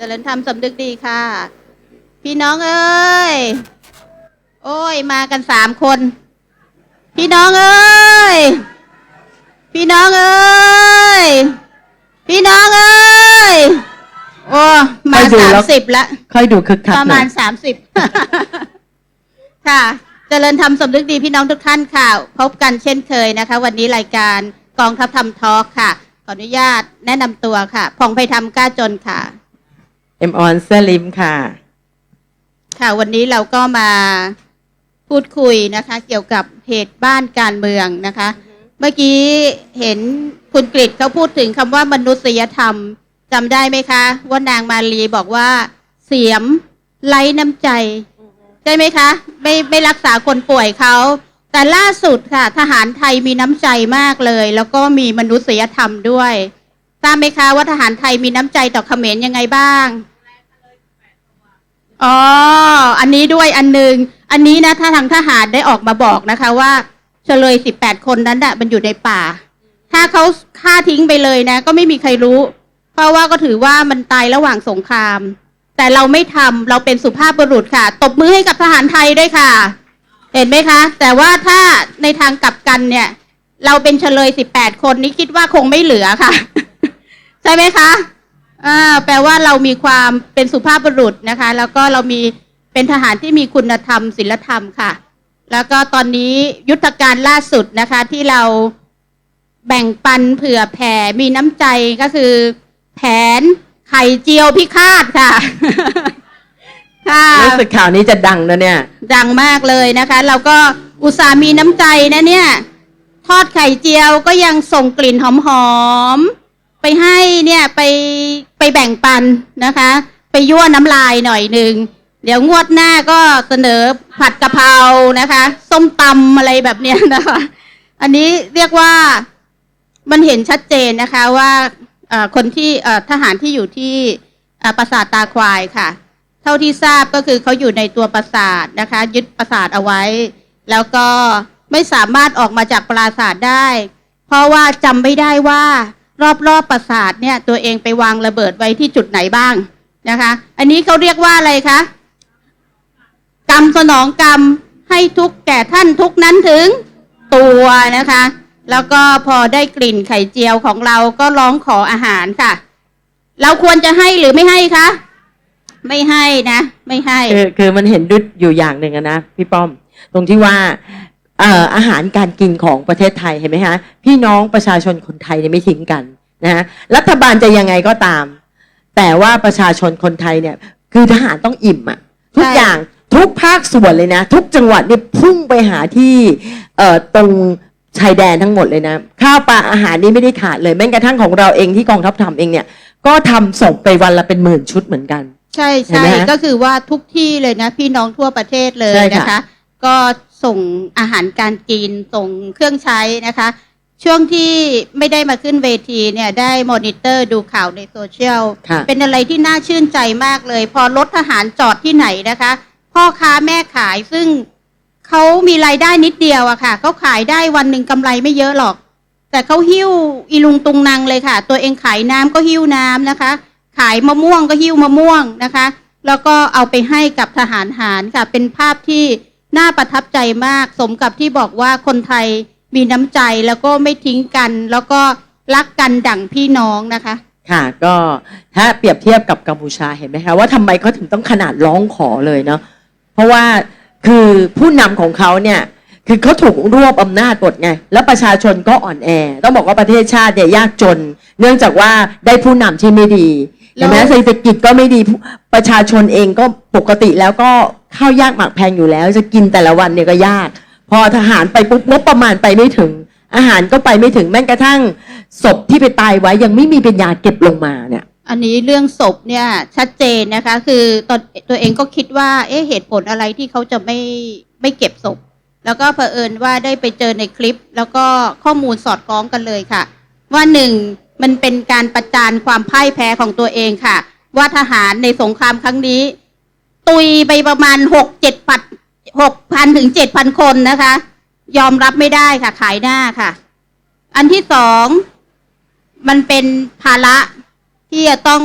เจริญธรรมสำนึกดีค่ะ พี่น้องเอ้ย โอ้ย มากันสามคน พี่น้องเอ้ย พี่น้องเอ้ย พี่น้องเอ้ย โอ้มาไปดูสามแล้วสิบละ ค่อยดูคึกคักประหน่มาอณยสามสิบค่ะเจริญธรรมสำนึกดีพี่น้องทุกท่านค่ะ พบกันเช่นเคยนะคะ วันนี้รายการกองทัพธรรมทอล์กค่ะ ขออนุญาตแนะนำตัวค่ะผ่องไพธรรมกล้าจนค่ะ เอ็มออนเซลิมค่ะ ค่ะวันนี้เราก็มาพูดคุยนะคะ เกี่ยวกับเหตุบ้านการเมืองนะคะ เมื่อกี้เห็นคุณกฤษเขาพูดถึงคำว่ามนุษยธรรมจำได้ไหมคะ ว่านางมาลีบอกว่า เสียมไร้น้ำใจ ใช่ไหมคะ ไม่ไม่รักษาคนป่วยเขาแต่ล่าสุดค่ะ ทหารไทยมีน้ำใจมากเลย แล้วก็มีมนุษยธรรมด้วยทราบไหมคะว่าทหารไทยมีน้ำใจต่อเขมรยังไงบ้าง อ๋อ อันนี้ด้วยอันหนึ่งอันนี้นะถ้าทางทหารได้ออกมาบอกนะคะว่าเฉลยสิบแปดคนนั้นน่ะมันอยู่ในป่า ถ้าเขาฆ่าทิ้งไปเลยนะ ก็ไม่มีใครรู้ เพราะว่าก็ถือว่ามันตายระหว่างสงคราม แต่เราไม่ทำเราเป็นสุภาพบุรุษค่ะ ตบมือให้กับทหารไทยด้วยค่ะ เห็นไหมคะ แต่ว่าถ้าในทางกลับกันเนี่ย เราเป็นเฉลยสิบแปดคนนี้คิดว่าคงไม่เหลือค่ะ ใช่ไหมคะ อ่าแปลว่าเรามีความเป็นสุภาพบุรุษนะคะ แล้วก็เรามีเป็นทหารที่มีคุณธรรมศีลธรรมค่ะ แล้วก็ตอนนี้ยุทธการล่าสุดนะคะที่เราแบ่งปันเผื่อแผ่มีน้ำใจก็คือ แผนไข่เจียวพิฆาตค่ะ ค่ะ รู้สึกข่าวนี้จะดังนะเนี่ย ดังมากเลยนะคะ เราก็อุตส่าห์มีน้ำใจนะเนี่ย ทอดไข่เจียวก็ยังส่งกลิ่นหอมๆไป ให้เนี่ยไปไปแบ่งปันนะคะ ไปยั่วน้ำลายหน่อยหนึ่งเดี๋ยวงวดหน้าก็เสนอผัดกะเพรานะคะ ส้มตำอะไรแบบเนี้ยนะคะ อันนี้เรียกว่ามันเห็นชัดเจนนะคะว่าคนที่ทหารที่อยู่ที่ปราสาทตาควายค่ะ เท่าที่ทราบก็คือเขาอยู่ในตัวปราสาทนะคะ ยึดปราสาทเอาไว้ แล้วก็ไม่สามารถออกมาจากปราสาทได้ เพราะว่าจำไม่ได้ว่า รอบๆปราสาทเนี่ยตัวเองไปวางระเบิดไว้ที่จุดไหนบ้างนะคะ อันนี้เขาเรียกว่าอะไรคะกรรมสนองกรรมให้ทุกแก่ท่านทุกนั้นถึงตัวนะคะ แล้วก็พอได้กลิ่นไข่เจียวของเราก็ร้องขออาหารค่ะ เราควรจะให้หรือไม่ให้คะไม่ให้นะ ไม่ให้คือคือมันเห็นดุดอยู่อย่างหนึ่งนะพี่ป้อม ตรงที่ว่า อ่ออาหารการกินของประเทศไทยเห็นไหมฮะพี่น้องประชาชนคนไทยเนี่ยไม่ทิ้งกันนะฮะรัฐบาลจะยังไงก็ตาม แต่ว่าประชาชนคนไทยเนี่ยคือทหารต้องอิ่มอะทุกใช่อย่างทุกภาคส่วนเลยนะ ทุกจังหวัดเนี่ยพุ่งไปหาที่เอ่อตรงชายแดนทั้งหมดเลยนะ ข้าวปลาอาหารนี่ไม่ได้ขาดเลยแม้กระทั่งของเราเองที่กองทัพทำเองเนี่ย ก็ทำส่งไปวันละเป็นหมื่นชุดเหมือนกัน ใช่เห็นใช่ไหมฮะก็คือว่าทุกที่เลยนะ พี่น้องทั่วประเทศเลยใช่ค่ะนะคะ ก็ ส่งอาหารการกิน ส่งเครื่องใช้นะคะ ช่วงที่ไม่ได้มาขึ้นเวทีเนี่ยได้มอนิเตอร์ดูข่าวในโซเชียล ค่ะ เป็นอะไรที่น่าชื่นใจมากเลย พอรถทหารจอดที่ไหนนะคะ พ่อค้าแม่ขายซึ่งเขามีรายได้นิดเดียวอะค่ะเขาขายได้วันหนึ่งกำไรไม่เยอะหรอก แต่เขาหิ้วอีลุงตุงนางเลยค่ะ ตัวเองขายน้ำก็หิ้วน้ำนะคะ ขายมะม่วงก็หิ้วมะม่วงนะคะ แล้วก็เอาไปให้กับทหารหารค่ะ เป็นภาพที่ น่าประทับใจมาก สมกับที่บอกว่าคนไทยมีน้ำใจแล้วก็ไม่ทิ้งกัน แล้วก็รักกันดั่งพี่น้องนะคะ ค่ะ ก็ถ้าเปรียบเทียบกับกัมพูชาเห็นไหมคะว่าทำไมเขาถึงต้องขนาดร้องขอเลยเนาะเพราะว่าคือผู้นำของเขาเนี่ยคือเขาถูกรวบอำนาจหมดไง แล้วประชาชนก็อ่อนแอ ต้องบอกว่าประเทศชาติเนี่ยยากจน เนื่องจากว่าได้ผู้นำที่ไม่ดี เห็นไหมแล้วเศรษฐกิจก็ไม่ดีผู้ประชาชนเองก็ปกติแล้วก็ข้าวยากหมากแพงอยู่แล้ว จะกินแต่ละวันเนี่ยก็ยาก พอทหารไปปุ๊บงบประมาณไปไม่ถึง อาหารก็ไปไม่ถึงแม้กระทั่งศพที่ไปตายไว้ยังไม่มีปัญญาเก็บลงมาเนี่ย อันนี้เรื่องศพเนี่ยชัดเจนนะคะ คือตอนตัวเองก็คิดว่าเอ๊ะเหตุผลอะไรที่เขาจะไม่ไม่เก็บศพ แล้วก็เผอิญว่าได้ไปเจอในคลิป แล้วก็ข้อมูลสอดคล้องกันเลยค่ะ ว่าหนึ่ง มันเป็นการประจานความพ่ายแพ้ของตัวเองค่ะ ว่าทหารในสงครามครั้งนี้ ตุยไปประมาณหกเจ็ดพันหกพันถึงเจ็ดพันคนนะคะ ยอมรับไม่ได้ค่ะ ขายหน้าค่ะ อันที่สอง มันเป็นภาระที่จะต้อง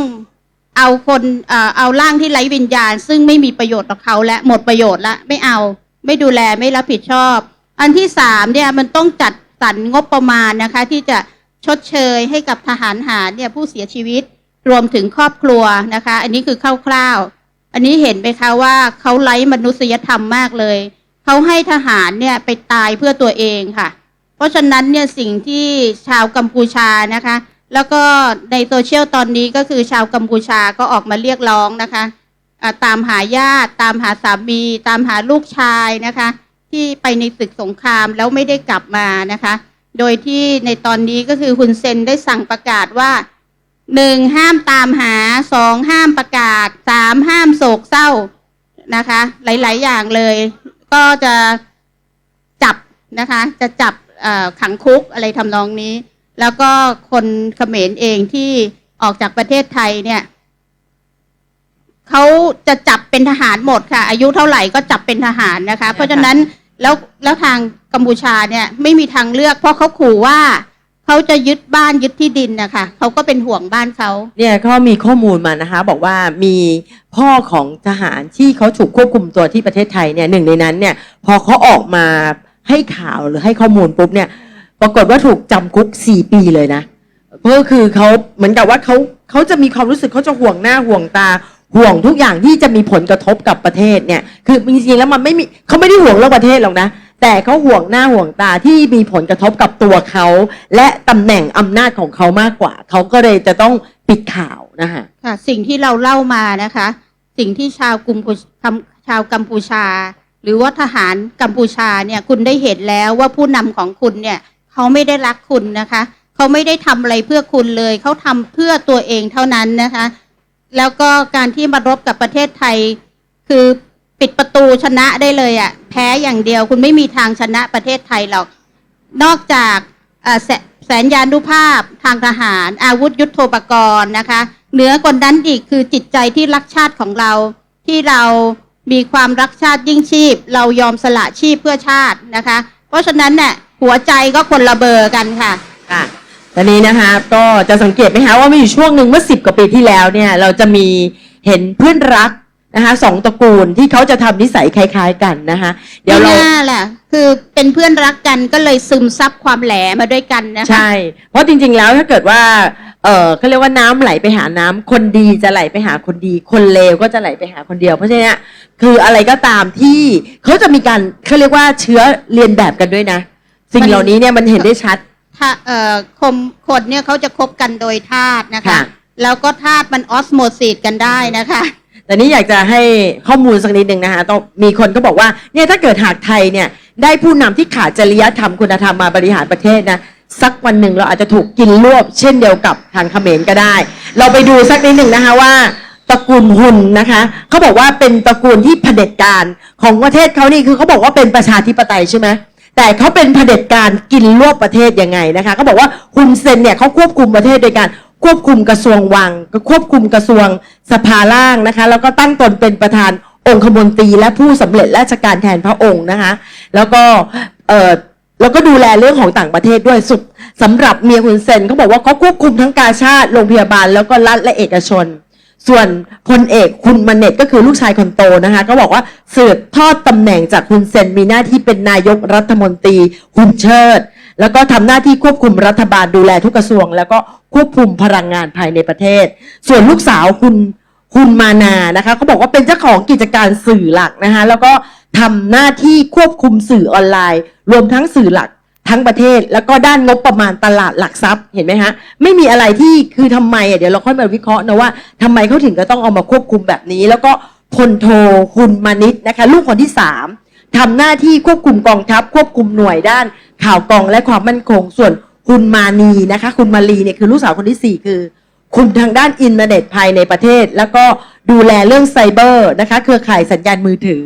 เอาคนเอ่อเอาร่างที่ไร้วิญญาณ ซึ่งไม่มีประโยชน์ต่อเขาและหมดประโยชน์ละไม่เอาไม่ดูแลไม่รับผิดชอบ อันที่สามเนี่ยมันต้องจัดสรรงบประมาณนะคะ ที่จะ ชดเชยให้กับทหารหารเนี่ยผู้เสียชีวิตรวมถึงครอบครัวนะคะ อันนี้คือคร่าวๆอันนี้เห็นไหมคะว่าเขาไร้มนุษยธรรมมากเลยเขาให้ทหารเนี่ยไปตายเพื่อตัวเองค่ะ เพราะฉะนั้นเนี่ยสิ่งที่ชาวกัมพูชานะคะ แล้วก็ในโซเชียลตอนนี้ก็คือชาวกัมพูชาก็ออกมาเรียกร้องนะคะตามหาญาติตามหาสามี ตามหาลูกชายนะคะ ที่ไปในศึกสงครามแล้วไม่ได้กลับมานะคะ โดยที่ในตอนนี้ก็คือฮุนเซนได้สั่งประกาศว่าหนึ่งห้ามตามหาสองห้ามประกาศสามห้ามโศกเศร้านะคะ หลาย ๆ อย่างเลย ก็จะจับนะคะ จะจับขังคุกอะไรทำนองนี้ แล้วก็คนเขมรเองที่ออกจากประเทศไทยเนี่ยเขาจะจับเป็นทหารหมดค่ะ อายุเท่าไหร่ก็จับเป็นทหารนะคะ เพราะฉะนั้น แล้วแล้วทางกัมพูชาเนี่ยไม่มีทางเลือก เพราะเขาขู่ว่าเขาจะยึดบ้านยึดที่ดินนะคะเขาก็เป็นห่วงบ้านเขา เนี่ยเขามีข้อมูลมานะคะ บอกว่ามีพ่อของทหารที่เขาถูกควบคุมตัวที่ประเทศไทยเนี่ยหนึ่งในนั้นเนี่ยพอเขาออกมาให้ข่าวหรือให้ข้อมูลปุ๊บเนี่ย ปรากฏว่าถูกจำคุกสี่ปีเลยนะเพราะคือเขาเหมือนกับว่าเขาเขาจะมีความรู้สึกเขาจะห่วงหน้าห่วงตา ห่วงทุกอย่างที่จะมีผลกระทบกับประเทศเนี่ย คือจริงๆแล้วมันไม่มีเขาไม่ได้ห่วงเรื่องประเทศหรอกนะ แต่เขาห่วงหน้าห่วงตาที่มีผลกระทบกับตัวเขา และตำแหน่งอำนาจของเขามากกว่า เขาก็เลยจะต้องปิดข่าวนะคะค่ะสิ่งที่เราเล่ามานะคะ สิ่งที่ชาวกัมพูชาวกัมพูชา หรือว่าทหารกัมพูชาเนี่ยคุณได้เห็นแล้วว่าผู้นำของคุณเนี่ยเขาไม่ได้รักคุณนะคะ เขาไม่ได้ทำอะไรเพื่อคุณเลย เขาทำเพื่อตัวเองเท่านั้นนะคะ แล้วก็การที่มารบกับประเทศไทย คือปิดประตูชนะได้เลยอะ่ะแพ้อย่างเดียวคุณไม่มีทางชนะประเทศไทยหรอก นอกจากเอ่แสแสนยานุภาพทางทหาร อาวุธยุโทโธปกรณ์นะคะ เหนือกว่านั้นอีกคือจิตใจที่รักชาติของเรา ที่เรามีความรักชาติยิ่งชีพ เรายอมสละชีพเพื่อชาตินะคะ เพราะฉะนั้นเนี่ยหัวใจก็คนละเบอร์กันค่ะค่ะ ตอนนี้นะคะก็จะสังเกตไหมคะว่ามีอยู่ช่วงหนึ่งเมื่อสิบกว่าปีที่แล้วเนี่ยเราจะมีเห็นเพื่อนรักนะคะสองตระกูลที่เขาจะทำนิสัยคล้าย ๆ กันนะคะเดี๋ยวเราไม่น่าแหละ คือเป็นเพื่อนรักกันก็เลยซึมซับความแหลมาด้วยกันนะคะ ใช่ เพราะจริงๆ แล้วถ้าเกิดว่า เออเขาเรียกว่าน้ำไหลไปหาน้ำคนดีจะไหลไปหาคนดี คนเลวก็จะไหลไปหาคนเดียว เพราะฉะนั้นเนี่ยคืออะไรก็ตามที่เขาจะมีการเขาเรียกว่าเชื้อเรียนแบบกันด้วยนะ สิ่งเหล่านี้เนี่ยมันเห็นได้ชัดถ้าเอ่อคมคนเนี่ยเขาจะคบกันโดยธาตุนะคะ ค่ะ แล้วก็ธาตุมันออสโมซิสกันได้นะคะ แต่นี้อยากจะให้ข้อมูลสักนิดหนึ่งนะคะต้องมีคนก็บอกว่าเนี่ยถ้าเกิดหากไทยเนี่ยได้ผู้นำที่ขาดจริยธรรมคุณธรรมมาบริหารประเทศนะสักวันหนึ่งเราอาจจะถูกกินรวบ เช่นเดียวกับทางเขมรก็ได้ เราไปดูสักนิดหนึ่งนะคะว่าตระกูลหุนนะคะเขาบอกว่าเป็นตระกูลที่เผด็จการของประเทศเขานี่คือเขาบอกว่าเป็นประชาธิปไตยใช่ไหม แต่เขาเป็นเผด็จการกินรวบประเทศยังไงนะคะเขาบอกว่าฮุนเซนเนี่ยเขาควบคุมประเทศโดยการควบคุมกระทรวงวังควบคุมกระทรวงสภาล่างนะคะ แล้วก็ตั้งตนเป็นประธานองคมนตรีและผู้สำเร็จราชการแทนพระองค์นะคะ แล้วก็เออแล้วก็ดูแลเรื่องของต่างประเทศด้วยสุดสำหรับเมียคุณเซนเขาบอกว่าเขาควบคุมทั้งกาชาติโรงพยาบาลแล้วก็รัฐและเอกชน ส่วนพลเอกคุณมเน็ตก็คือลูกชายคนโตนะคะ ก็บอกว่าสืบทอดตำแหน่งจากคุณเซนมีหน้าที่เป็นนายกรัฐมนตรีคุณเชิด แล้วก็ทำหน้าที่ควบคุมรัฐบาลดูแลทุกกระทรวง แล้วก็ควบคุมพลังงานภายในประเทศ ส่วนลูกสาวคุณคุณมานานะคะเขาบอกว่าเป็นเจ้าของกิจการสื่อหลักนะคะแล้วก็ทำหน้าที่ควบคุมสื่อออนไลน์ รวมทั้งสื่อหลัก ทั้งประเทศแล้วก็ด้านงบประมาณตลาดหลักทรัพย์เห็นไหมฮะไม่มีอะไรที่คือทำไมอะเดี๋ยวเราค่อยมาวิเคราะห์นะว่าทำไมเขาถึงจะต้องเอามาควบคุมแบบนี้ แล้วก็พลโทคุณมานิตนะคะลูกคนที่สามทำหน้าที่ควบคุมกองทัพ ควบคุมหน่วยด้าน ข่าวกองและความมั่นคง ส่วนคุณมานีนะคะ คุณมาลีเนี่ยคือลูกสาวคนที่สี่คือ คุมทางด้านอินเทอร์เน็ตภายในประเทศ แล้วก็ ดูแลเรื่องไซเบอร์นะคะ เครือข่ายสัญญาณมือถือ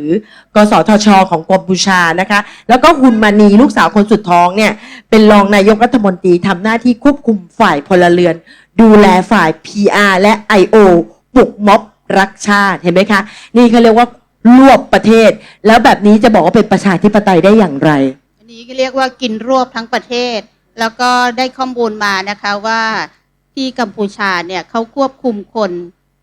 กสทช ของกัมพูชานะคะ แล้วก็คุณมานีลูกสาวคนสุดท้องเนี่ย เป็นรองนายกรัฐมนตรีทำหน้าที่ควบคุมฝ่ายพลเรือน ดูแลฝ่าย PR และ I.O. ปลุกม็อบรักชาติเห็นไหมคะ นี่เขาเรียกว่ารวบประเทศ แล้วแบบนี้จะบอกว่าเป็นประชาธิปไตยได้อย่างไร อันนี้ก็เรียกว่ากินรวบทั้งประเทศ แล้วก็ได้ข้อมูลมานะคะว่าที่กัมพูชาเนี่ยเขาควบคุมคน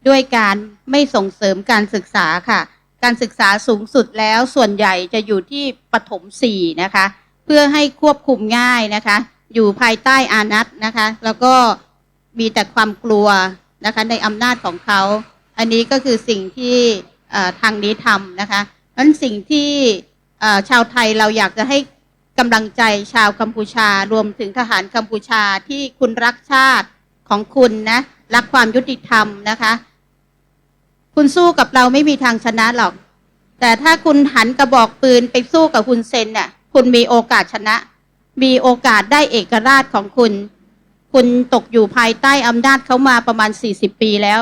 ด้วยการไม่ส่งเสริมการศึกษาค่ะ การศึกษาสูงสุดแล้วส่วนใหญ่จะอยู่ที่ปฐมสี่นะคะ เพื่อให้ควบคุมง่ายนะคะ อยู่ภายใต้อานัตนะคะ แล้วก็มีแต่ความกลัวนะคะในอำนาจของเขา อันนี้ก็คือสิ่งที่ทางนี้ทำนะคะเพราะฉะนั้นสิ่งที่ชาวไทยเราอยากจะให้กำลังใจชาวกัมพูชารวมถึงทหารกัมพูชาที่คุณรักชาติของคุณนะ รักความยุติธรรมนะคะ คุณสู้กับเราไม่มีทางชนะหรอก แต่ถ้าคุณหันกระบอกปืนไปสู้กับคุณเซนเนี่ยคุณมีโอกาสชนะ มีโอกาสได้เอกราชของคุณ คุณตกอยู่ภายใต้อำนาจเขามาประมาณ 40 ปีแล้ว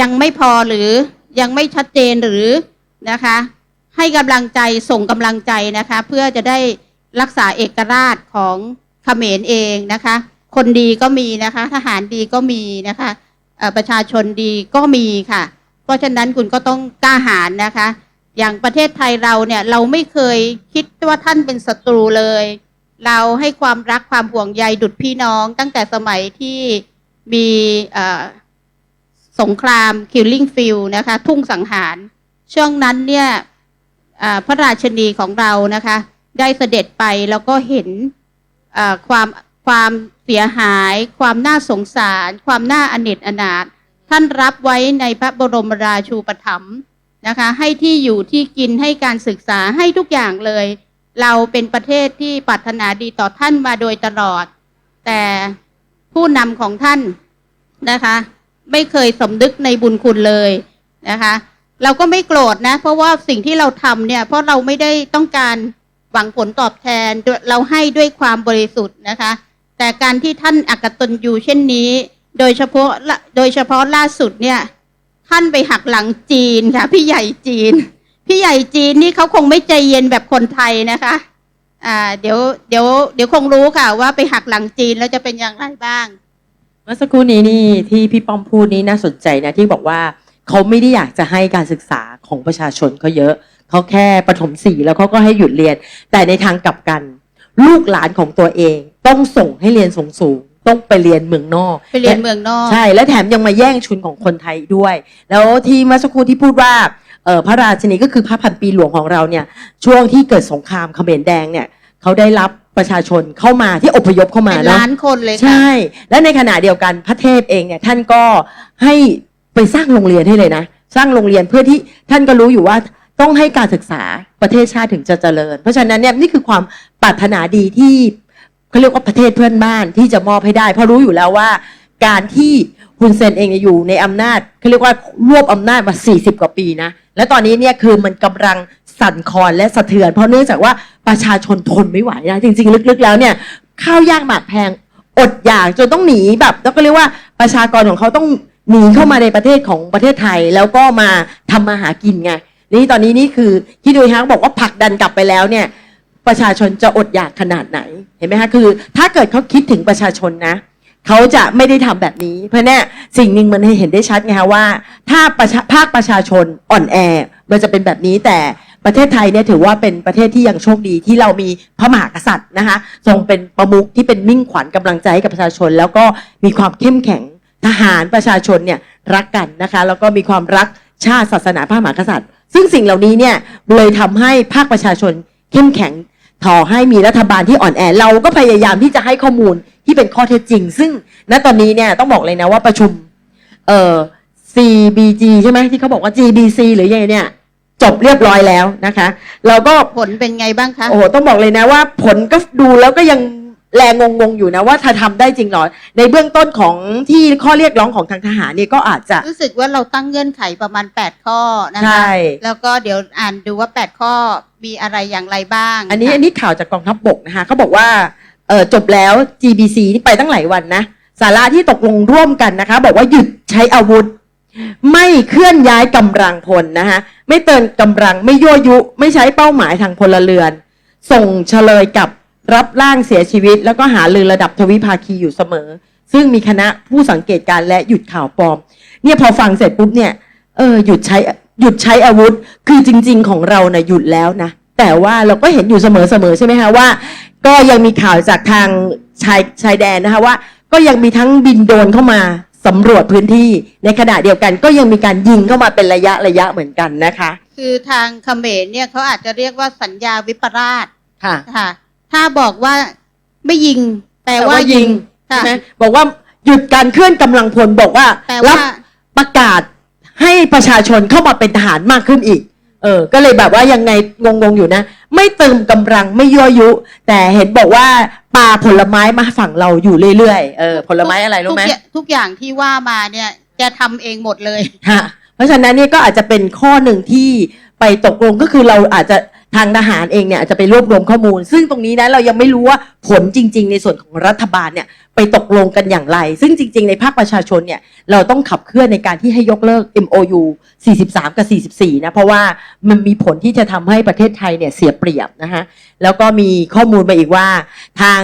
ยังไม่พอหรือยังไม่ชัดเจนหรือนะคะ ให้กำลังใจส่งกำลังใจนะคะ เพื่อจะได้รักษาเอกราชของเขมรเองนะคะ คนดีก็มีนะคะ ทหารดีก็มีนะคะประชาชนดีก็มีค่ะ ราะฉะนั้นคุณก็ต้องกล้าหาญนะคะ อย่างประเทศไทยเราเนี่ยเราไม่เคยคิดว่าท่านเป็นศัตรูเลย เราให้ความรักความห่วงใยดุดพี่น้อง ตั้งแต่สมัยที่มีสงคราม killing field นะคะ ทุ่งสังหาร ช่วงนั้นเนี่ยพระราชนีของเรานะคะ ได้เสด็จไปแล้วก็เห็นความความเสียหาย ความน่าสงสาร ความน่าอเนจอนาถ ท่านรับไว้ในพระบรมราชูปถัมภ์นะคะ ให้ที่อยู่ที่กินให้การศึกษาให้ทุกอย่างเลย เราเป็นประเทศที่ปรารถนาดีต่อท่านมาโดยตลอด แต่ผู้นำของท่านนะคะ ไม่เคยสำนึกในบุญคุณเลยนะคะ เราก็ไม่โกรธนะ เพราะว่าสิ่งที่เราทำเนี่ย เพราะเราไม่ได้ต้องการหวังผลตอบแทนเราให้ด้วยความบริสุทธิ์นะคะ แต่การที่ท่านอักตันยูเช่นนี้ โดยเฉพาะโดยเฉพาะล่าสุดเนี่ย ท่านไปหักหลังจีนค่ะ พี่ใหญ่จีน พี่ใหญ่จีนนี่เขาคงไม่ใจเย็นแบบคนไทยนะคะอ่าเดี๋ยวเดี๋ยวเดี๋ยวคงรู้ค่ะว่าไปหักหลังจีนแล้วจะเป็นอย่างไรบ้าง เมื่อสักครู่นี้นี่ที่พี่ป้อมพูดนี้น่าสนใจนะที่บอกว่าเขาไม่ได้อยากจะให้การศึกษาของประชาชนเขาเยอะเขาแค่ประถมสี่แล้วเขาก็ให้หยุดเรียน แต่ในทางกลับกัน ลูกหลานของตัวเองต้องส่งให้เรียนสูงสูง ต้องไปเรียนเมืองนอกไปเรียนเมืองนอก ใช่และแถมยังมาแย่งชุนของคนไทยด้วย แล้วที่เมื่อสักครู่ที่พูดว่าเออพระราชินีก็คือพระพันปีหลวงของเราเนี่ยช่วงที่เกิดสงครามเขมรแดงเนี่ยเขาได้รับประชาชนเข้ามาที่อพยพเข้ามาเป็นเนาะล้านคนเลยค่ะใช่ และในขณะเดียวกันพระเทพเองเนี่ยท่านก็ให้ไปสร้างโรงเรียนให้เลยนะ สร้างโรงเรียนเพื่อที่ท่านก็รู้อยู่ว่าต้องให้การศึกษาประเทศชาติถึงจะเจริญ เพราะฉะนั้นเนี่ยนี่คือความปรารถนาดีที่ เขาเรียกว่าประเทศเพื่อนบ้านที่จะมอบให้ได้ เพราะรู้อยู่แล้วว่า การที่ฮุนเซนเองเนี่ยอยู่ในอำนาจเขาเรียกว่ารวบอำนาจมา 40 กว่าปีนะ และตอนนี้เนี่ยคือมันกำลังสั่นคลอนและสะเทือน เพราะเนื่องจากว่าประชาชนทนไม่ไหวนะ จริง ๆ ลึกๆ แล้วเนี่ยข้าวยากหมากแพงอดอยากจนต้องหนีแบบแล้วก็เรียกว่าประชากรของเขาต้องหนีเข้ามาในประเทศของประเทศไทยแล้วก็มาทำมาหากินไงนี่ตอนนี้นี่คือที่ดูฮะบอกว่าผลักดันกลับไปแล้วเนี่ย ประชาชนจะอดอยากขนาดไหนเห็นไหมคะคือ ถ้าเกิดเขาคิดถึงประชาชนนะเขาจะไม่ได้ทำแบบนี้ เพราะเนี่ยสิ่งหนึ่งมันให้เห็นได้ชัดไงคะว่า ถ้าประชาภาคประชาชนอ่อนแอมันจะเป็นแบบนี้แต่ประเทศไทยเนี่ยถือว่าเป็นประเทศที่ยังโชคดีที่เรามีพระมหากษัตริย์นะคะทรงเป็นประมุขที่เป็นมิ่งขวัญกำลังใจให้กับประชาชน แล้วก็มีความเข้มแข็งทหารประชาชนเนี่ยรักกันนะคะแล้วก็มีความรักชาติศาสนาพระมหากษัตริย์ ซึ่งสิ่งเหล่านี้เนี่ยเลยทำให้ภาคประชาชนเข้มแข็ง ต่อให้มีรัฐบาลที่อ่อนแอเราก็พยายามที่จะให้ข้อมูลที่เป็นข้อเท็จจริง ซึ่งณตอนนี้เนี่ยต้องบอกเลยนะว่าประชุมเอ่อ CBG ใช่ไหมที่เขาบอกว่า GBC หรือยังไงเนี่ย จบเรียบร้อยแล้วนะคะ เราก็ผลเป็นไงบ้างคะ โอ้โหต้องบอกเลยนะว่าผลก็ดูแล้วก็ยัง แรงงงๆอยู่นะว่าถ้าทำได้จริงเหรอ ในเบื้องต้นของที่ข้อเรียกร้องของทางทหารเนี่ยก็อาจจะ รู้สึกว่าเราตั้งเงื่อนไขประมาณ 8 ข้อนะใช่ คะแล้วก็เดี๋ยวอ่านดูว่า 8 ข้อมีอะไรอย่างไรบ้างอันนี้ค่ะ อันนี้ข่าวจากกองทัพบกนะคะเขาบอกว่าเออจบแล้ว GBC นี่ไปตั้งหลายวันนะ สาระที่ตกลงร่วมกันนะคะ บอกว่าหยุดใช้อาวุธ ไม่เคลื่อนย้ายกำลังพลนะคะ ไม่เตือนกำลังไม่ยั่วยุ ไม่ใช้เป้าหมายทางพลเรือน ส่งเฉลยกับ รับร่างเสียชีวิต แล้วก็หาลือระดับทวิภาคีอยู่เสมอ ซึ่งมีคณะผู้สังเกตการณ์และหยุดข่าวปลอม เนี่ยพอฟังเสร็จปุ๊บเนี่ยเออหยุดใช้หยุดใช้อาวุธ คือจริง ๆ ของเรานะ่ะหยุดแล้วนะแต่ว่าเราก็เห็นอยู่เสมอๆใช่ไหมคะว่า ก็ยังมีข่าวจากทางชายชายแดนนะคะว่า ก็ยังมีทั้งบินโดรนเข้ามาสำรวจพื้นที่ในขณะเดียวกันก็ยังมีการยิงเข้ามาเป็นระยะระยะเหมือนกันนะคะ คือทางเขมรเนี่ยเขาอาจจะเรียกว่าสัญญาวิปราชค่ะค่ะ ถ้าบอกว่าไม่ยิงแปลว่ายิงใช่ค่ะไหมบอกว่าหยุดการเคลื่อนกำลังพลบอกว่าแปลรัว่าบประกาศให้ประชาชนเข้ามาเป็นทหารมากขึ้นอีก เออ ก็เลยแบบว่ายังไงงงๆอยู่นะ ไม่เติมกำลังไม่ยั่วยุ แต่เห็นบอกว่าปาผลไม้มาฝั่งเราอยู่เรื่อยๆเออผลไม้อะไรรู้ไหม ทุกอย่างทุกอย่างที่ว่ามาเนี่ยแกทำเองหมดเลยฮะเพราะฉะนั้นเนี่ยก็อาจจะเป็นข้อหนึ่งที่ไปตกลงก็คือเราอาจจะ ทางทหารเองเนี่ยอาจจะไปรวบรวมข้อมูล ซึ่งตรงนี้นะเรายังไม่รู้ว่าผลจริง ๆ ในส่วนของรัฐบาลเนี่ยไปตกลงกันอย่างไร ซึ่งจริง ๆ ในภาคประชาชนเนี่ยเราต้องขับเคลื่อนในการที่ให้ยกเลิก MOU 43 กับ 44 นะเพราะว่ามันมีผลที่จะทำให้ประเทศไทยเนี่ยเสียเปรียบนะคะแล้วก็มีข้อมูลมาอีกว่าทาง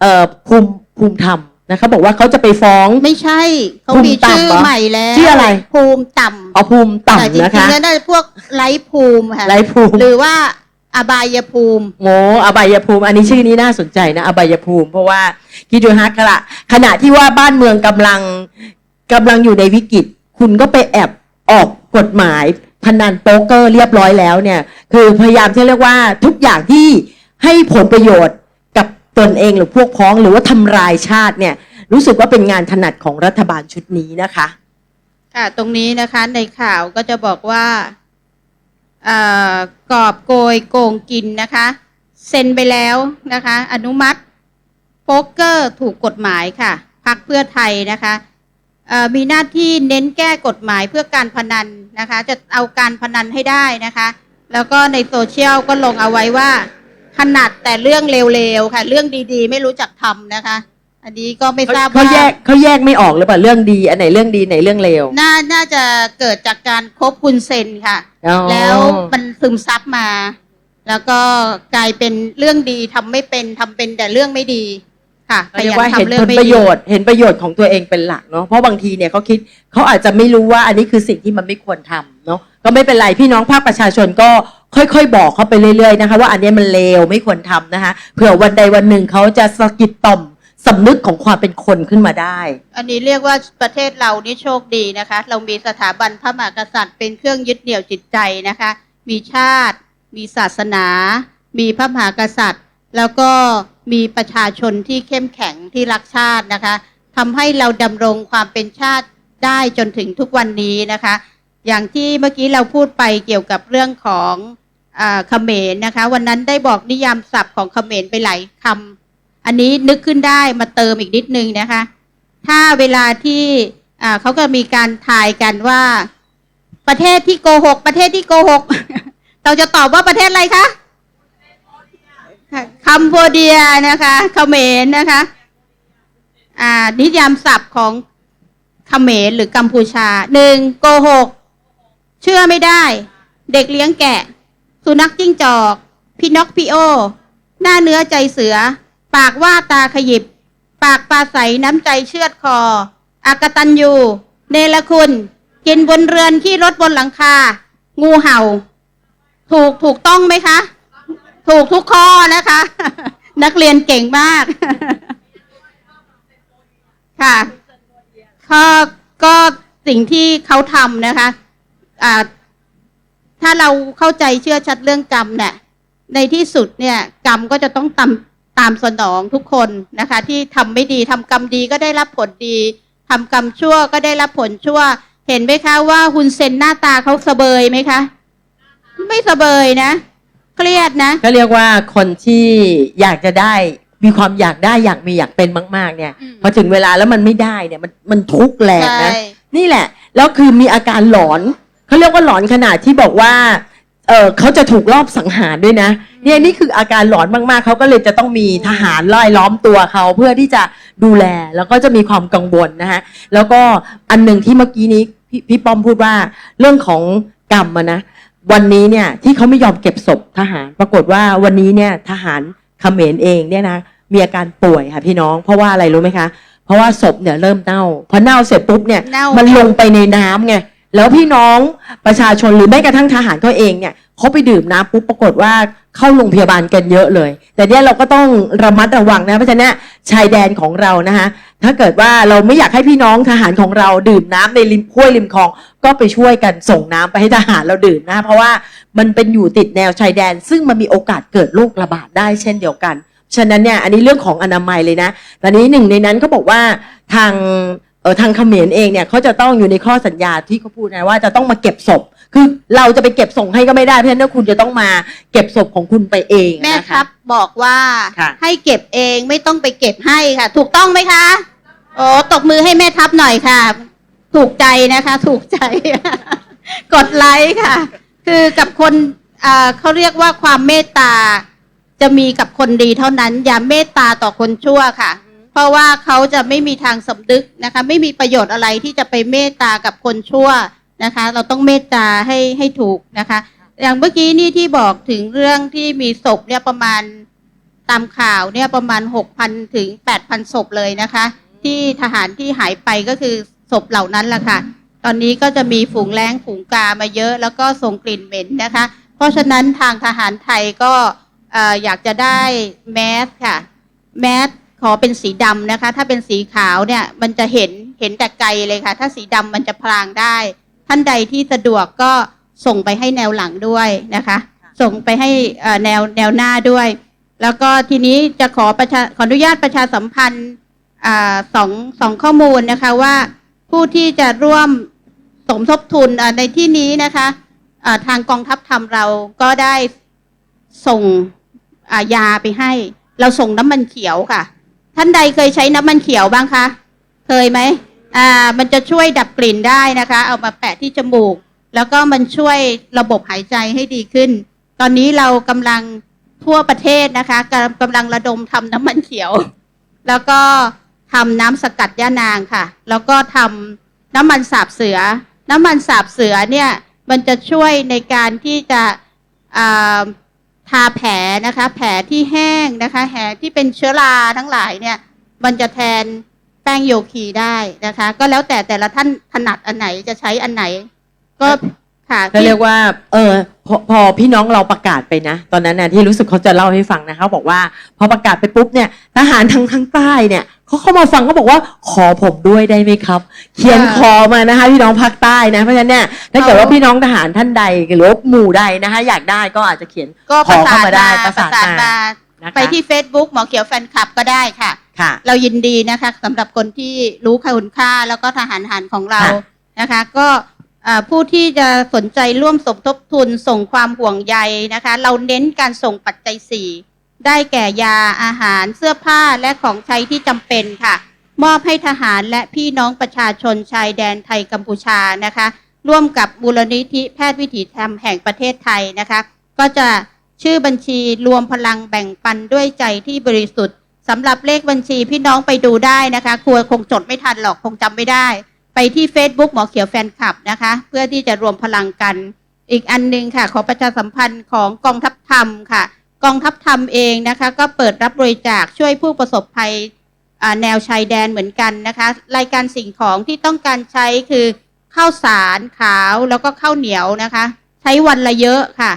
เอ่อภูมิภูมิธรรมนะเขาบอกว่าเขาจะไปฟ้องไม่ใช่เขาภูมิมีชื่อต่ำเหรอใหม่แล้วชื่ออะไรภูมิต่ำเอาภูมิแต่จต่ำนะริงคะๆแล้วน่าจะพวกไร้ภูมิค่ะไรภูมิหรือว่า อบายภูมิโง่อบายภูมิ อันนี้ชื่อนี้น่าสนใจนะอบายภูมิ เพราะว่าคิดดูฮะขณะขณะที่ว่าบ้านเมืองกำลังกำลังอยู่ในวิกฤต คุณก็ไปแอบออกกฎหมายพนันโป๊กเกอร์เรียบร้อยแล้วเนี่ย คือพยายามที่เรียกว่าทุกอย่างที่ให้ผลประโยชน์กับตนเองหรือพวกพ้องหรือว่าทำลายชาติเนี่ย รู้สึกว่าเป็นงานถนัดของรัฐบาลชุดนี้นะคะ ค่ะ ตรงนี้นะคะในข่าวก็จะบอกว่าเอ่อ กอบโกยโกงกินนะคะเซ็นไปแล้วนะคะ อนุมัติโป๊กเกอร์ถูกกฎหมายค่ะพักเพื่อไทยนะคะมีหน้าที่เน้นแก้กฎหมายเพื่อการพนันนะคะ จะเอาการพนันให้ได้นะคะ แล้วก็ในโซเชียลก็ลงเอาไว้ว่าถนัดแต่เรื่องเร็วๆค่ะ เรื่องดีๆ ไม่รู้จักทำนะคะ อันนี้ก็ไม่ทราบเขาว่าแยกเขาแยกไม่ออกหรือเปล่าเรื่องดี อันไหนเรื่องดีไหนเรื่องเลว น่าน่าจะเกิดจากการคบคุณเซนค่ะ อ๋อ แล้วมันซึมซับมา แล้วก็กลายเป็นเรื่องดีทำไม่เป็นทำเป็นแต่เรื่องไม่ดีค่ะขเรียยักว่าเห็นทำเรื่อผงลไม่ประดีโยชน์ เห็นประโยชน์ของตัวเองเป็นหลักเนาะเพราะบางทีเนี่ยเขาคิดเขาอาจจะไม่รู้ว่าอันนี้คือสิ่งที่มันไม่ควรทำเนาะก็ไม่เป็นไรพี่น้องภาคประชาชนก็ค่อยๆ บอกเขาไปเรื่อยๆนะคะ ว่าอันเนี้ยมันเลวไม่ควรทำนะคะเผื่อวันใดวันหนึ่งเขาจะสะกิดต่อม สำนึกของความเป็นคนขึ้นมาได้ อันนี้เรียกว่าประเทศเรานี่โชคดีนะคะ เรามีสถาบันพระมหากษัตริย์เป็นเครื่องยึดเหนี่ยวจิตใจนะคะ มีชาติ มีศาสนา มีพระมหากษัตริย์ แล้วก็มีประชาชนที่เข้มแข็งที่รักชาตินะคะทำให้เราดำรงความเป็นชาติได้จนถึงทุกวันนี้นะคะ อย่างที่เมื่อกี้เราพูดไปเกี่ยวกับเรื่องของอเขมรนะคะ วันนั้นได้บอกนิยามศัพท์ของเขมรไปหลายคำ อันนี้นึกขึ้นได้มาเติมอีกนิดนึงนะคะ ถ้าเวลาที่เขาก็มีการทายกันว่า ประเทศที่โกหก ประเทศที่โกหก เราจะตอบว่าประเทศอะไรคะคัมโบเดียนะคะเขมรนะคะ อ่า นิยามศัพท์ของเขมรหรือกัมพูชาหนึ่งโกหก เชื่อไม่ได้ เด็กเลี้ยงแกะ สุนัขจิ้งจอกพี่นกพี่โอ หน้าเนื้อใจเสือ ปากว่าตาขยิบ ปากปลาใสน้ำใจเชือดคอ อากตันยูเนรคุณ กินบนเรือนขี้รถบนหลังคา งูเห่า ถูกถูกต้องไหมคะ ถูกทุกข้อนะคะ นักเรียนเก่งมาก ค่ะก็ก็สิ่งที่เขาทำนะคะอ่าถ้าเราเข้าใจเชื่อชัดเรื่องกรรมเนี่ยในที่สุดเนี่ย กรรมก็จะต้องตาม ตามสนองทุกคนนะคะ ที่ทำไม่ดีทำกรรมดีก็ได้รับผลดีทำกรรมชั่วก็ได้รับผลชั่ว เห็นไหมคะว่าฮุนเซนหน้าตาเขาเสเบยไหมคะ ไม่เสเบยนะ เครียดนะ ก็เรียกว่าคนที่อยากจะได้มีความอยากได้อยากมีอยากเป็นมาก ๆ เนี่ยอืมพอถึงเวลาแล้วมันไม่ได้เนี่ยมันมันทุกข์แรงนะใช่ นี่แหละ แล้วคือมีอาการหลอนเขาเรียกว่าหลอนขนาดที่บอกว่า เออเขาจะถูกลอบสังหารด้วยนะ เนี่ยนี่คืออาการหลอนมากๆ เขาก็เลยจะต้องมีทหารล่อยล้อมตัวเขาเพื่อที่จะดูแลแล้วก็จะมีความกังวลนะฮะแล้วก็อันหนึ่งที่เมื่อกี้นี้พี่พี่ป้อมพูดว่าเรื่องของกรรมอะนะวันนี้เนี่ยที่เขาไม่ยอมเก็บศพทหาร ปรากฏว่าวันนี้เนี่ยทหารเขมรเองเนี่ยนะมีอาการป่วยค่ะพี่น้อง เพราะว่าอะไรรู้ไหมคะ เพราะว่าศพเนี่ยเริ่มเน่าพอเน่าเสร็จปุ๊บเนี่ยเน่ามันลงไปในน้ำไง แล้วพี่น้องประชาชนหรือแม้กระทั่งทหารเขาเองเนี่ยเขาไปดื่มน้ำปุ๊บปรากฏว่าเข้าโรงพยาบาลกันเยอะเลย แต่เนี่ยเราก็ต้องระมัดระวังนะเพราะฉะนั้นชายแดนของเรานะคะถ้าเกิดว่าเราไม่อยากให้พี่น้องทหารของเราดื่มน้ำในริมห้วยริมคลอง ก็ไปช่วยกันส่งน้ำไปให้ทหารเราดื่มนะเพราะว่ามันเป็นอยู่ติดแนวชายแดน ซึ่งมันมีโอกาสเกิดโรคระบาดได้เช่นเดียวกันฉะนั้นเนี่ยอันนี้เรื่องของอนามัยเลยนะตอนนี้หนึ่งในนั้นเขาบอกว่าทาง เออทางเขมรเองเนี่ยเขาจะต้องอยู่ในข้อสัญญาที่เขาพูดนะว่าจะต้องมาเก็บศพ คือเราจะไปเก็บส่งให้ก็ไม่ได้เพราะฉะนั้นคุณจะต้องมาเก็บศพของคุณไปเองแม่นะคคะ รับบอกว่าค่ะ ให้เก็บเองไม่ต้องไปเก็บให้ค่ะ ถูกต้องไหมคะ โอ้ตบมือให้แม่ทัพหน่อยค่ะ ถูกใจนะคะ ถูกใจ กดไลค์ค่ะ คือกับคนอ่าเขาเรียกว่าความเมตตา จะมีกับคนดีเท่านั้น อย่าเมตตาต่อคนชั่วค่ะ เพราะว่าเขาจะไม่มีทางสำนึกนะคะ ไม่มีประโยชน์อะไรที่จะไปเมตตากับคนชั่วนะคะ เราต้องเมตตาให้ให้ถูกนะคะ อย่างเมื่อกี้นี่ที่บอกถึงเรื่องที่มีศพเนี่ยประมาณตามข่าวเนี่ยประมาณหกพันถึงแปดพันศพเลยนะคะ ที่ทหารที่หายไปก็คือศพเหล่านั้นแหละค่ะ ตอนนี้ก็จะมีฝูงแรงฝูงกามาเยอะแล้วก็ส่งกลิ่นเหม็นนะคะ เพราะฉะนั้นทางทหารไทยก็เอ่ออยากจะได้แมสค่ะแมส ขอเป็นสีดำนะคะ ถ้าเป็นสีขาวเนี่ย มันจะเห็นเห็นแต่ไกลเลยค่ะ ถ้าสีดำมันจะพรางได้ ท่านใดที่สะดวกก็ส่งไปให้แนวหลังด้วยนะคะ ส่งไปให้แนวแนวหน้าด้วย แล้วก็ทีนี้จะขอประชาขออนุญาตประชาสัมพันธ์สองสองข้อมูลนะคะว่าผู้ที่จะร่วมสมทบทุนในที่นี้นะคะทางกองทัพธรรมเราก็ได้ส่งยาไปให้ เราส่งน้ำมันเขียวค่ะ ท่านใดเคยใช้น้ำมันเขียวบ้างคะ เคยไหมอ่า มันจะช่วยดับกลิ่นได้นะคะ เอามาแปะที่จมูก แล้วก็มันช่วยระบบหายใจให้ดีขึ้น ตอนนี้เรากำลังทั่วประเทศนะคะกำกำลังระดมทำน้ำมันเขียว แล้วก็ทำน้ำสกัดย่านางค่ะ แล้วก็ทำน้ำมันสาบเสือ น้ำมันสาบเสือเนี่ย มันจะช่วยในการที่จะอ่า ทาแผลนะคะ แผลที่แห้งนะคะแผลที่เป็นเชื้อราทั้งหลายเนี่ย มันจะแทนแป้งโยคีได้นะคะ ก็แล้วแต่แต่ละท่านถนัดอันไหนจะใช้อันไหน ก็ค่ะก็เรียกว่า เออพอพอพี่น้องเราประกาศไปนะ ตอนนั้นนะที่รู้สึกเขาจะเล่าให้ฟังนะคะบอกว่า พอประกาศไปปุ๊บเนี่ยทหารทางทางใต้เนี่ย เขาเข้ามาฟังเขาบอกว่าขอผมด้วยได้ไหมครับ เขียนค่ะคอมานะคะพี่น้องภาคใต้นะเพราะฉะนั้นเนี่ยถ้าเกิดว่าเอาพี่น้องทหารท่านใดหรือว่าหมู่ใดนะคะ อยากได้ก็อาจจะเขียนก็ขประอสาเข้านมาได้มาประประสานสานมามานะคะ ไปที่ Facebook หมอเขียวแฟนคลับก็ได้ค่ะ ค่ะ เรายินดีนะคะสำหรับคนที่รู้คุณค่าแล้วก็ทหารหันของเราค่ะ นะคะ ก็เอ่อผู้ที่จะสนใจร่วมสมทบทุนส่งความห่วงใยนะคะ เราเน้นการส่งปัจจัยสี่ ได้แก่ยาอาหารเสื้อผ้าและของใช้ที่จำเป็นค่ะ มอบให้ทหารและพี่น้องประชาชนชายแดนไทยกัมพูชานะคะ ร่วมกับมูลนิธิแพทย์วิถีธรรมแห่งประเทศไทยนะคะ ก็จะชื่อบัญชีรวมพลังแบ่งปันด้วยใจที่บริสุทธิ์สำหรับเลขบัญชีพี่น้องไปดูได้นะคะครัวคงจดไม่ทันหรอกคงจำไม่ได้ ไปที่ Facebook หมอเขียวแฟนคลับนะคะ เพื่อที่จะรวมพลังกัน อีกอันหนึงค่ะ ขอประชาสัมพันธ์ของกองทัพธรรมค่ะ กองทัพธรรมเองนะคะ ก็เปิดรับบริจาคช่วยผู้ประสบภัยแนวชายแดนเหมือนกันนะคะ รายการสิ่งของที่ต้องการใช้คือข้าวสารขาวแล้วก็ข้าวเหนียวนะคะ ใช้วันละเยอะค่ะ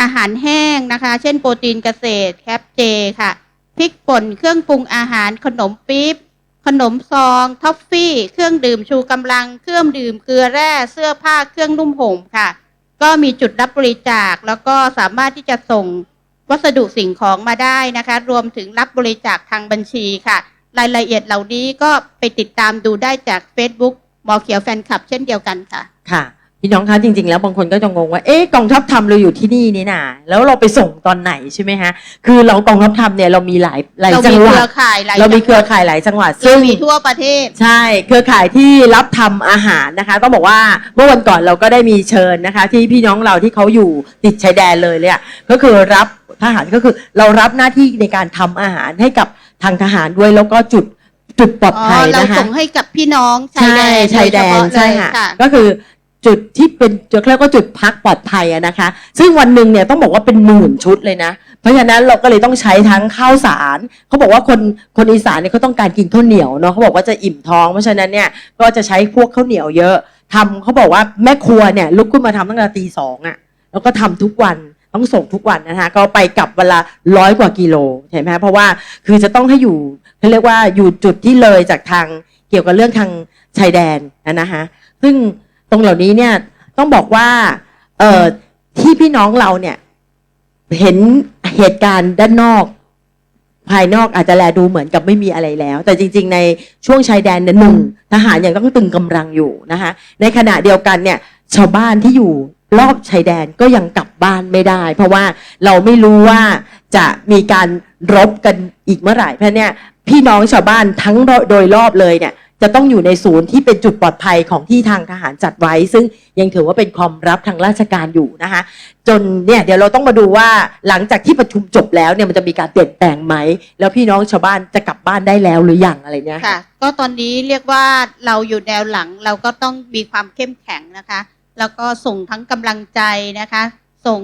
อาหารแห้งนะคะ เช่นโปรตีนเกษตรแคปเจค่ะพริกป่นเครื่องปรุงอาหารขนมปี๊บขนมซองท็อฟฟี่ เครื่องดื่มชูกำลัง เครื่องดื่มเกลือแร่เสื้อผ้าเครื่องนุ่มห่มค่ะ ก็มีจุดรับบริจาคแล้วก็สามารถที่จะส่ง วัสดุสิ่งของมาได้นะคะ รวมถึงรับบริจาคทางบัญชีค่ะ รายละเอียดเหล่านี้ก็ไปติดตามดูได้จาก Facebook หมอเขียวแฟนคลับ เช่นเดียวกันค่ะ ค่ะ พี่น้องคะจริง ๆ แล้วบางคนก็จะงงว่าเอ๊ะกองทัพธรรมเราอยู่ที่นี่นี่นะแล้วเราไปส่งตอนไหนใช่ไหมฮะคือเรากองทัพธรรมเนี่ยเรามีหลายหลายเราจัมีงหเควัรืด อข่ายหลายเรามีจังหวัดเครือข่ายหลายจังหวัดเราซึ่งมีทั่วประเทศ ใช่ เครือข่ายที่รับทำอาหารนะคะ ต้องบอกว่าเมื่อวันก่อนเราก็ได้มีเชิญนะคะ ที่พี่น้องเราที่เขาอยู่ติดชายแดนเลยเนี่ยก็คือรับ ทหารก็คือ เรารับหน้าที่ในการทำอาหารให้กับทางทหารด้วยแล้วก็จุดจุดปลอดอ๋อภัยเรานะคะส่งให้กับพี่น้องชายแดนชายแดนโฉพาะใช่เลยค่ะ ก็คือจุดที่เป็นจุดเรียกว่าจุดพักปลอดภัยอะนะคะ ซึ่งวันหนึ่งเนี่ยต้องบอกว่าเป็นหมื่นชุดเลยนะ เพราะฉะนั้นเราก็เลยต้องใช้ทั้งข้าวสารเขาบอกว่าคนคนอีสานเนี่ยเขาต้องการกินข้าวเหนียวเนาะเขาบอกว่าจะอิ่มท้องเพราะฉะนั้นเนี่ยก็จะใช้พวกข้าวเหนียวเยอะทำเขาบอกว่าแม่ครัวเนี่ยลุกขึ้นมาทำตั้งแต่ตีสองอะ แล้วก็ทำทุกวัน ต้องส่งทุกวันนะคะก็ไปกลับเวลาร้อยกว่ากิโลเห็นไหมเพราะว่าคือจะต้องให้อยู่เขาเรียกว่าอยู่จุดที่เลยจากทางเกี่ยวกับเรื่องทางชายแดนนะนะคะซึ่งตรงเหล่านี้เนี่ยต้องบอกว่าเอ่อที่พี่น้องเราเนี่ยเห็นเหตุการณ์ด้านนอก ภายนอกอาจจะแลดูเหมือนกับไม่มีอะไรแล้ว แต่จริง ๆ ในช่วงชายแดนเนี่ยหนึ่งทหารยังต้องตึงกำลังอยู่นะคะในขณะเดียวกันเนี่ยชาวบ้านที่อยู่รอบชายแดนก็ยังกลับ บ้านไม่ได้ เพราะว่าเราไม่รู้ว่าจะมีการรบกันอีกเมื่อไหร่เพราะเนี่ยพี่น้องชาวบ้านทั้งโดยรอบเลยเนี่ยจะต้องอยู่ในศูนย์ที่เป็นจุดปลอดภัยของที่ทางทหารจัดไว้ ซึ่งยังถือว่าเป็นความลับทางราชการอยู่นะคะจนเนี่ยเดี๋ยวเราต้องมาดูว่าหลังจากที่ประชุมจบแล้วเนี่ยมันจะมีการเปลี่ยนแปลงไหม แล้วพี่น้องชาวบ้านจะกลับบ้านได้แล้วหรือยังอะไรเนี่ยค่ะ ก็ตอนนี้เรียกว่าเราอยู่แนวหลังเราก็ต้องมีความเข้มแข็งนะคะ แล้วก็ส่งทั้งกำลังใจนะคะ ส่ง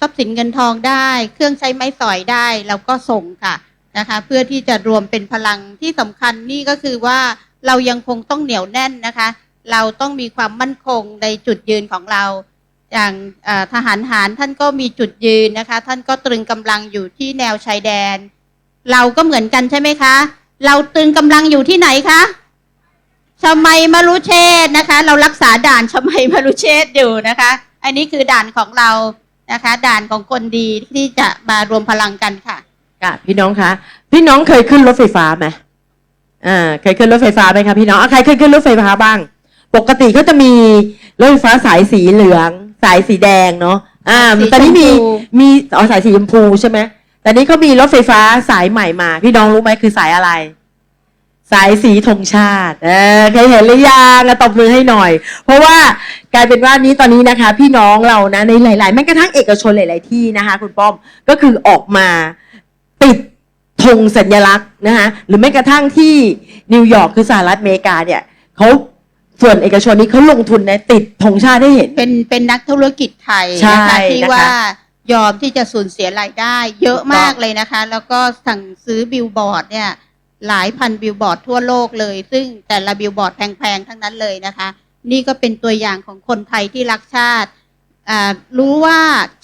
ทรัพย์สินเงินทองได้ เครื่องใช้ไม้สอยได้เราก็ส่งค่ะนะคะเพื่อที่จะรวมเป็นพลังที่สำคัญนี่ก็คือว่าเรายังคงต้องเหนียวแน่นนะคะ เราต้องมีความมั่นคงในจุดยืนของเรา อย่างทหารหารท่านก็มีจุดยืนนะคะ ท่านก็ตรึงกำลังอยู่ที่แนวชายแดน เราก็เหมือนกันใช่ไหมคะ เราตรึงกำลังอยู่ที่ไหนคะชมัยมรุเชษนะคะ เรารักษาด่านชมัยมรุเชษอยู่นะคะ อันนี้คือด่านของเรานะคะ ด่านของคนดีที่จะมารวมพลังกันค่ะ ค่ะ พี่น้องคะพี่น้องเคยขึ้นรถไฟฟ้าไหมอ่าเคยขึ้นรถไฟฟ้าไหมคะพี่น้องอะใครเคยขึ้นรถไฟฟ้าบ้าง ปกติเขาจะมีรถไฟฟ้าสายสีเหลือง สายสีแดงเนาะอ่าสีตอนนี้มีชมพู มีอ๋อสายสีชมพูใช่ไหมแต่นี้เขามีรถไฟฟ้าสายใหม่มา พี่น้องรู้ไหมคือสายอะไร สายสีธงชาติ เออเคยเห็นหรือยังอะตบมือให้หน่อย เพราะว่ากลายเป็นว่านี้ตอนนี้นะคะ พี่น้องเรานะในหลาย ๆ แม้กระทั่งเอกชนหลาย ๆ ที่นะคะ คุณป้อมก็คือออกมาติดธงสัญลักษณ์นะคะหรือแม้กระทั่งที่นิวยอร์กคือสหรัฐอเมริกาเนี่ยเขาส่วนเอกชนนี้เขาลงทุนในติดธงชาติให้เห็น เป็นเป็นนักธุรกิจไทยใช่นะคะที่นะคะว่ายอมที่จะสูญเสียรายได้ เยอะมากเลยนะคะ แล้วก็สั่งซื้อบิลบอร์ดเนี่ย หลายพันบิลบอร์ดทั่วโลกเลย ซึ่งแต่ละบิลบอร์ดแพงๆ ทั้งนั้นเลยนะคะ นี่ก็เป็นตัวอย่างของคนไทยที่รักชาติ รู้ว่า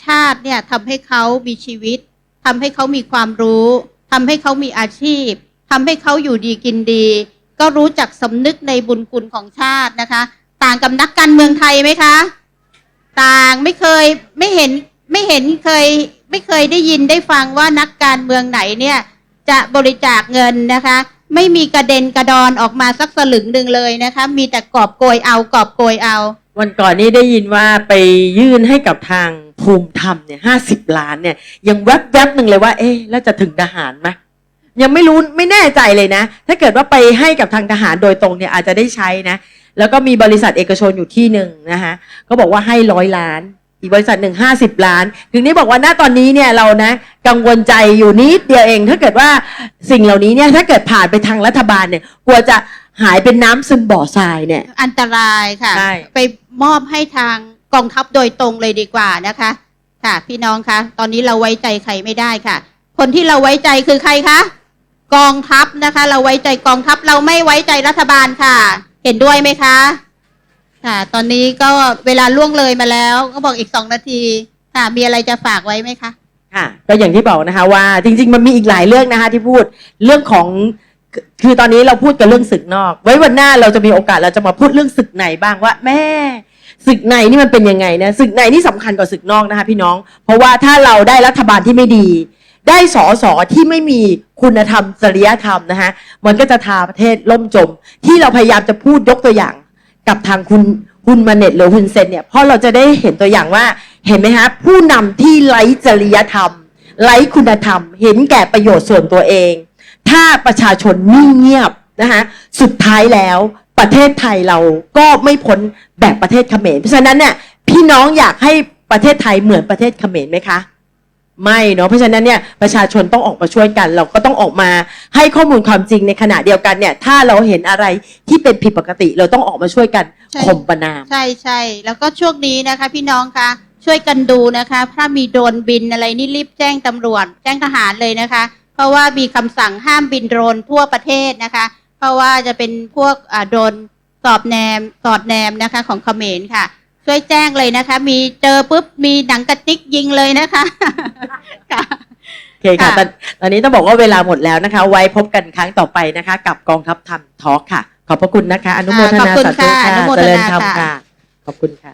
ชาติเนี่ยทำให้เขามีชีวิตทำให้เขามีความรู้ทำให้เขามีอาชีพทำให้เขาอยู่ดีกินดี ก็รู้จักสำนึกในบุญคุณของชาตินะคะ ต่างกับนักการเมืองไทยไหมคะ ต่างไม่เคยไม่เห็นไม่เห็นเคยไม่เคยได้ยินได้ฟังว่านักการเมืองไหนเนี่ย จะบริจาคเงินนะคะ ไม่มีกระเด็นกระดอนออกมาสักสลึงหนึ่งเลยนะคะ มีแต่กอบโกยเอากอบโกยเอา วันก่อนนี้ได้ยินว่าไปยื่นให้กับทางภูมิธรรมเนี่ยห้าสิบล้านเนี่ยยังแวบๆหนึ่งเลยว่า เอ๊ะแล้วจะถึงทหารไหมยังไม่รู้ไม่แน่ใจเลยนะ ถ้าเกิดว่าไปให้กับทางทหารโดยตรงเนี่ยอาจจะได้ใช้นะ แล้วก็มีบริษัทเอกชนอยู่ที่หนึ่งนะคะก็บอกว่าให้ร้อยล้าน อีกบริษัทหนึ่งห้าสิบล้าน ถึงนี้บอกว่าณตอนนี้เนี่ยเรานะกังวลใจอยู่นิดเดียวเอง ถ้าเกิดว่าสิ่งเหล่านี้เนี่ยถ้าเกิดผ่านไปทางรัฐบาลเนี่ยกลัวจะหายเป็นน้ำซึมบ่อทรายเนี่ย อันตรายค่ะ ใช่ ไปมอบให้ทางกองทัพโดยตรงเลยดีกว่านะคะ ค่ะ พี่น้องคะ ตอนนี้เราไว้ใจใครไม่ได้ค่ะ คนที่เราไว้ใจคือใครคะ กองทัพนะคะ เราไว้ใจกองทัพเราไม่ไว้ใจรัฐบาลค่ะ เห็นด้วยไหมคะ ค่ะ ตอนนี้ก็เวลาล่วงเลยมาแล้ว ก็บอกอีกสองนาที ค่ะ มีอะไรจะฝากไว้ไหมคะ ค่ะ ก็อย่างที่บอกนะคะว่าจริง ๆ มันมีอีกหลายเรื่องนะคะ ที่พูดเรื่องของคือตอนนี้เราพูดกันเรื่องศึกนอก ไว้วันหน้าเราจะมีโอกาสเราจะมาพูดเรื่องศึกในบ้างว่า แม่ศึกในนี่มันเป็นยังไงนะศึกในนี่สำคัญกว่าศึกนอกนะคะพี่น้อง เพราะว่าถ้าเราได้รัฐบาลที่ไม่ดี ได้สอสอที่ไม่มีคุณธรรมจริยธรรมนะคะมันก็จะทาประเทศล่มจม ที่เราพยายามจะพูดยกตัวอย่าง กับทางคุณคุณมาเน็ตหรือคุณเซนเนี่ยเพราะเราจะได้เห็นตัวอย่างว่าเห็นไหมฮะผู้นำที่ไร้จริยธรรม ไร้คุณธรรม เห็นแก่ประโยชน์ส่วนตัวเอง ถ้าประชาชนนิ่งเงียบนะคะสุดท้ายแล้วประเทศไทยเราก็ไม่พ้นแบบประเทศเขมรเพราะฉะนั้นเนี่ยพี่น้องอยากให้ประเทศไทยเหมือนประเทศเขมรไหมคะ ไม่เนาะเพราะฉะนั้นเนี่ยประชาชนต้องออกมาช่วยกัน เราก็ต้องออกมาให้ข้อมูลความจริงในขณะเดียวกันเนี่ยถ้าเราเห็นอะไรที่เป็นผิดปกติ เราต้องออกมาช่วยกันใช่ ข่มประนาม ใช่ใช่แล้วก็ช่วงนี้นะคะ พี่น้องคะช่วยกันดูนะคะ ถ้ามีโดรนบินอะไรนี่รีบแจ้งตำรวจ แจ้งทหารเลยนะคะ เพราะว่ามีคำสั่งห้ามบินโดรนทั่วประเทศนะคะ เพราะว่าจะเป็นพวกอ่าโดรนสอบแนมสอดแนมนะคะของเขมรค่ะ ช่วยแจ้งเลยนะคะ มีเจอปุ๊บมีหนังกระติกยิงเลยนะคะค่ะเคค่ะค่ะตอนตอนนี้ต้องบอกว่าเวลาหมดแล้วนะคะ ไว้พบกันครั้งต่อไปนะคะ กับกองทัพธรรมทอล์กค่ะ ขอบพระคุณนะคะ อนุโมทขอบนาคุณสาธุค่ะค่ะอนุโมทนาเจริญธรรมค่ะค่ะขอบคุณค่ะ